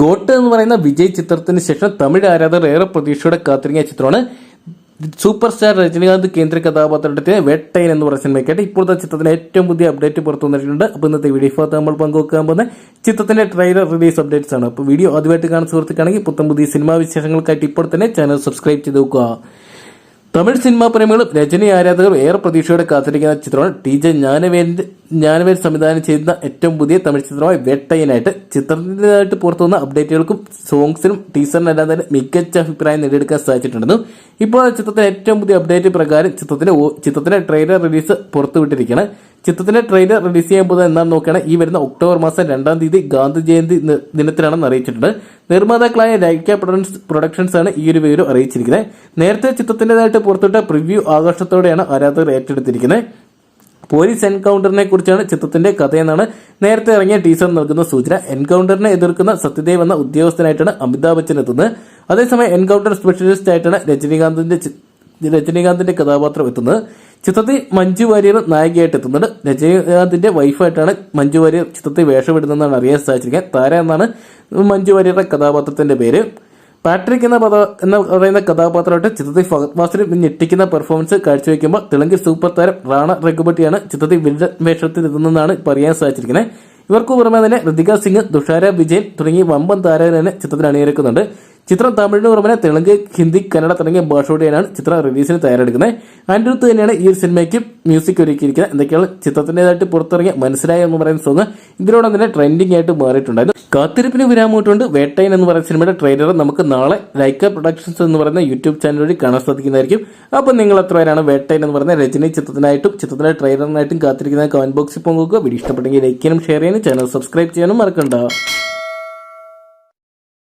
Got എന്ന് പറയുന്ന വിജയ് ചിത്രത്തിന് ശേഷം തമിഴ് ആരാധകർ ഏറെ പ്രതീക്ഷയോടെ കാത്തിരിങ്ങിയ ചിത്രമാണ്. സൂപ്പർ സ്റ്റാർ രജനീകാന്ത് കേന്ദ്ര കഥാപാത്രത്തിന് വെട്ടൈൻ എന്ന് പറയുന്ന സിനിമയ്ക്കായിട്ട് ഇപ്പോഴത്തെ ചിത്രത്തിന് ഏറ്റവും പുതിയ അപ്ഡേറ്റ് പുറത്തു വന്നിട്ടുണ്ട് അപ്പോൾ ഇന്നത്തെ വീഡിയോ ഭാഗത്ത് നമ്മൾ പങ്കുവെക്കാൻ പോകുന്ന ചിത്രത്തിന്റെ ട്രെയിലർ റിലീസ് അപ്ഡേറ്റ്സ് ആണ്. അപ്പോൾ വീഡിയോ ആദ്യമായിട്ട് കാണാൻ സുഹൃത്തുക്കാണെങ്കിൽ പുത്തം പുതിയ സിനിമാ വിശേഷങ്ങൾക്കായിട്ട് ഇപ്പോൾ തന്നെ ചാനൽ സബ്സ്ക്രൈബ് ചെയ്ത് നോക്കുക തമിഴ് സിനിമാ പ്രേമികളും രജനി ആരാധകരും ഏറെ പ്രതീക്ഷയോടെ കാത്തിരിക്കുന്ന ചിത്രമാണ് ടി ജെ ജ്ഞാനവേൽ സംവിധാനം ചെയ്യുന്ന ഏറ്റവും പുതിയ തമിഴ് ചിത്രമായ വേട്ടയനായിട്ട് ചിത്രത്തിന്റെതായിട്ട് പുറത്തു വന്ന അപ്ഡേറ്റുകൾക്കും സോങ്സിനും ടീസറിനെല്ലാം തന്നെ മികച്ച അഭിപ്രായം നേടിയെടുക്കാൻ സാധിച്ചിട്ടുണ്ടെന്നും ഇപ്പോൾ ചിത്രത്തിലെ ഏറ്റവും പുതിയ അപ്ഡേറ്റ് പ്രകാരം ചിത്രത്തിന്റെ ചിത്രത്തിന്റെ ട്രെയിലർ റിലീസ് പുറത്തുവിട്ടിരിക്കുകയാണ്. ചിത്രത്തിന്റെ ട്രെയിലർ റിലീസ് ചെയ്യാൻ പോകുന്നത് എന്താണെന്ന് നോക്കുകയാണ് ഈ വരുന്ന ഒക്ടോബർ മാസം രണ്ടാം തീയതി ഗാന്ധി ജയന്തി ദിനത്തിലാണെന്ന് അറിയിച്ചിട്ടുണ്ട്. നിർമ്മാതാക്കളായ ലൈക്ക പ്രൊഡക്ഷൻസ് ആണ് ഈ ഒരു വിവരം അറിയിച്ചിരിക്കുന്നത്. നേരത്തെ ചിത്രത്തിന്റെതായിട്ട് പുറത്തുവിട്ട പ്രിവ്യൂ ആഘോഷത്തോടെയാണ് ആരാധകർ ഏറ്റെടുത്തിരിക്കുന്നത്. പോലീസ് എൻകൗണ്ടറിനെ കുറിച്ചാണ് ചിത്രത്തിന്റെ കഥയെന്നാണ് നേരത്തെ ഇറങ്ങിയ ടീസർ നൽകുന്ന സൂചന. എൻകൗണ്ടറിനെ എതിർക്കുന്ന സത്യദേവ് എന്ന ഉദ്യോഗസ്ഥനായിട്ടാണ് അമിതാഭ് ബച്ചൻ എത്തുന്നത്. അതേസമയം എൻകൗണ്ടർ സ്പെഷ്യലിസ്റ്റ് ആയിട്ടാണ് രജനീകാന്തിന്റെ രജനീകാന്തിന്റെ കഥാപാത്രം എത്തുന്നത്. ചിത്രത്തിൽ മഞ്ജു വാര്യർ നായികയായിട്ട് എത്തുന്നുണ്ട്. രജനീകാന്തിന്റെ വൈഫായിട്ടാണ് മഞ്ജു വാര്യർ ചിത്രത്തിൽ വേഷമിടുന്നതെന്നാണ് അറിയാൻ സാധിച്ചിരിക്കുന്നത്. താര എന്നാണ് മഞ്ജു വാര്യരുടെ കഥാപാത്രത്തിന്റെ പേര്. പാട്രിക് എന്ന പദ എന്ന് പറയുന്ന കഥാപാത്രമായിട്ട് ചിത്രത്തിൽ ഫഹദ് ഫാസിൽ ഞെട്ടിക്കുന്ന പെർഫോമൻസ് കാഴ്ചവെക്കുമ്പോൾ തെലുങ്കിൽ സൂപ്പർ താരം റാണ രഘുപട്ടിയാണ് ചിത്രത്തിൽ എത്തുന്നതെന്നാണ് ഇപ്പോൾ അറിയാൻ സാധിച്ചിരിക്കുന്നത്. ഇവർക്ക് പുറമെ തന്നെ ഋതിക സിംഗ് തുഷാര വിജയൻ തുടങ്ങി വമ്പൻ തന്നെ ചിത്രത്തിൽ അണിനിരക്കുന്നുണ്ട്. ചിത്രം തമിഴിന് പുറമെ തെലുങ്ക് ഹിന്ദി കന്നഡ തുടങ്ങിയ ഭാഷയോടെയാണ് ചിത്രം റിലീസിന് തയ്യാറെടുക്കുന്നത്. അതിന്റെ അടുത്ത് തന്നെയാണ് ഈ സിനിമയ്ക്ക് മ്യൂസിക് ഒരുക്കിയിരിക്കുന്നത്. എന്തൊക്കെയാണ് ചിത്രത്തിന്റെതായിട്ട് പുറത്തിറങ്ങിയ മനസ്സിലായ എന്ന് പറയുന്ന സോങ് ഇതിനോടൊപ്പം തന്നെ ട്രെൻഡിംഗ് ആയിട്ട് മാറിയിട്ടുണ്ടായിരുന്നു. കാത്തിരിപ്പിന് വിരാമോട്ടുണ്ട് വേട്ടയൻ എന്ന് പറയുന്ന സിനിമയുടെ ട്രെയിലർ നമുക്ക് നാളെ ലൈക്ക പ്രൊഡക്ഷൻസ് എന്ന് പറയുന്ന യൂട്യൂബ് ചാനൽ വഴി കാണാൻ സാധിക്കുന്നതായിരിക്കും. അപ്പോൾ നിങ്ങൾ എത്ര പേരാണ് വേട്ടയൻ എന്ന് പറയുന്ന രജനി ചിത്രത്തിനായിട്ടും ചിത്രത്തിന്റെ ട്രെയിലറിനായിട്ടും കാത്തിരിക്കുന്ന കമന്റ് ബോക്സിൽ പങ്കുവെക്കുക. വീഡിയോ ഇഷ്ടപ്പെട്ടെങ്കിൽ ലൈക്ക് ചെയ്യാനും ഷെയർ ചെയ്യാനും ചാനൽ സബ്സ്ക്രൈബ് ചെയ്യാനും മറക്കണ്ട.